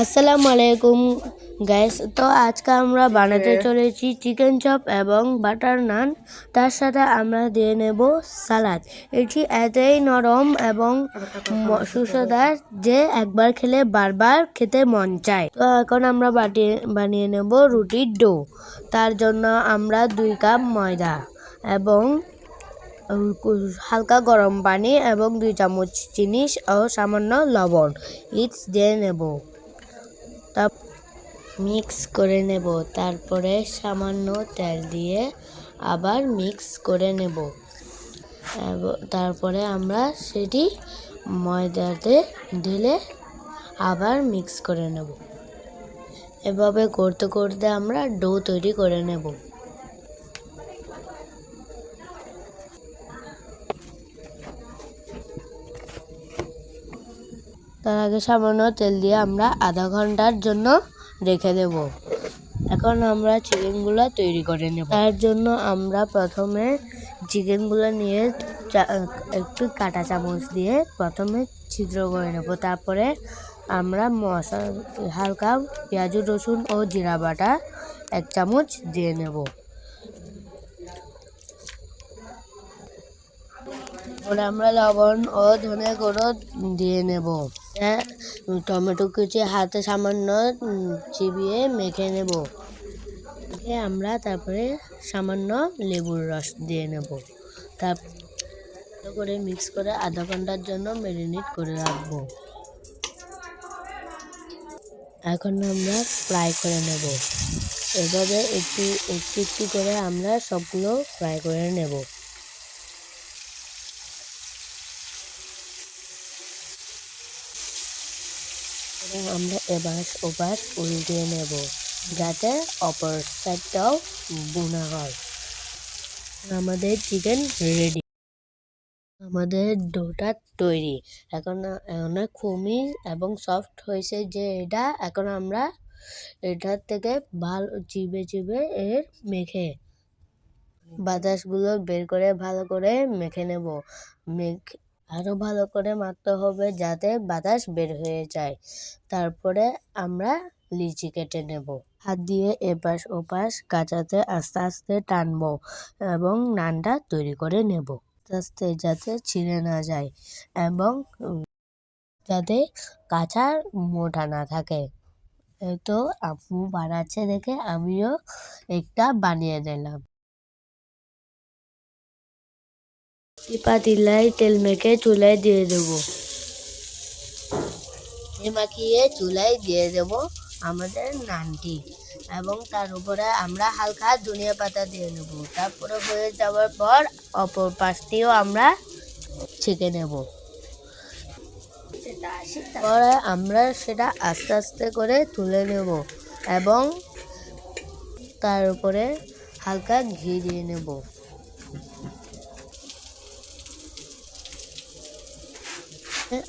আসসালামু আলাইকুম গ্যাস তো আজকে আমরা বানাতে চলেছি চিকেন চপ এবং বাটার নান তার সাথে আমরা দিয়ে নেব সালাদ এটি এতই নরম এবং সুস্বাদার যে একবার খেলে বারবার খেতে মন চায়। তো এখন আমরা বানিয়ে নেব রুটির ডো। তার জন্য আমরা দুই কাপ ময়দা এবং হালকা গরম পানি এবং দুই চামচ চিনি ও সামান্য লবণ। ইটস দিয়ে নেব। তা মিক্স করে নেব। তারপরে সামান্য তেল দিয়ে আবার মিক্স করে নেব। তারপরে আমরা সেটি ময়দাতে ঢেলে আবার মিক্স করে নেব। এভাবে করতে করতে আমরা ডো তৈরি করে নেব। তার আগে সামান্য তেল দিয়ে আমরা আধা ঘণ্টার জন্য রেখে দেব। এখন আমরা চিকেনগুলো তৈরি করে নেব। তার জন্য আমরা প্রথমে চিকেনগুলো নিয়ে একটু কাঁটা চামচ দিয়ে প্রথমে ছিদ্র করে নেব। তারপরে আমরা মশলা হালকা পেঁয়াজ, রসুন ও জিরা বাটা এক চামচ দিয়ে নেব। আমরা লবণ ও ধনে গুঁড়ো দিয়ে নেব। হ্যাঁ, টমেটো কুচি হাতে সামান্য চিবিয়ে মেখে নেব। মেখে আমরা তারপরে সামান্য লেবুর রস দিয়ে নেব। তার করে মিক্স করে আধা ঘণ্টার জন্য ম্যারিনেট করে রাখব। এখন আমরা ফ্রাই করে নেব। এভাবে একটু একটু একটু করে আমরা সবগুলো ফ্রাই করে নেব। এবার আমরা এবার ওপাশ উল্টিয়ে নেব। যাতে অপর সাইডটাও বোনা হয়। আমাদের চিকেন রেডি আমাদের ডোটা তৈরি। এখন অনেক খুবই এবং সফট হয়েছে যে এটা, এখন আমরা এটার থেকে ভালো, চিবে চিবে এর মেখে, বাতাসগুলো বের করে ভালো করে মেখে নেব। মেখ আরও ভালো করে মাখতে হবে যাতে বাতাস বের হয়ে যায়। তারপরে আমরা লিচি কেটে নেব। হাত দিয়ে এপাশ ওপাশ কাঁচাতে আস্তে আস্তে টানবো এবং নানটা তৈরি করে নেব। আস্তে আস্তে যাতে ছিঁড়ে না যায় এবং যাতে কাঁচা মোটা না থাকে। তো আপু বানাচ্ছে দেখে আমিও একটা বানিয়ে দিলাম পাতিলায় তেল মেখে চুলায় দিয়ে দেবো। মাখিয়ে চুলায় দিয়ে দেবো আমাদের নানটি। এবং তার উপরে আমরা হালকা ধনিয়া পাতা দিয়ে নেব। তারপরে হয়ে যাওয়ার পর অপর পাশটিও আমরা ছেঁকে নেব। পরে আমরা সেটা আস্তে আস্তে করে তুলে নেব এবং তার উপরে হালকা ঘি দিয়ে নেব।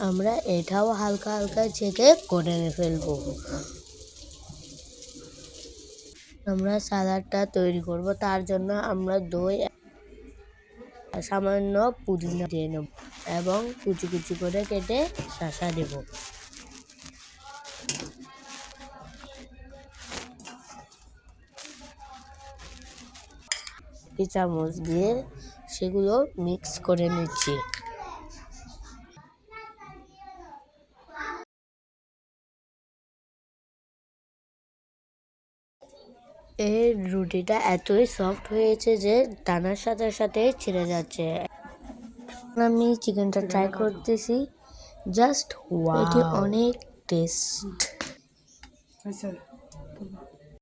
আমরা এটাও হালকা হালকা ছেঁকে করে ফেলব। আমরা সালাডটা তৈরি করব, তার জন্য আমরা দই সামান্য পুদিনা দিয়ে নেব এবং কুচি কুচি করে কেটে শাসা দেব। চামচ দিয়ে সেগুলো মিক্স করে নিচ্ছি। এর রুটিটা এতই সফট হয়েছে যে টানার সাথে সাথে ছিঁড়ে যাচ্ছে। আমি চিকেনটা ট্রাই করতেছি। জাস্ট এটি অনেক টেস্ট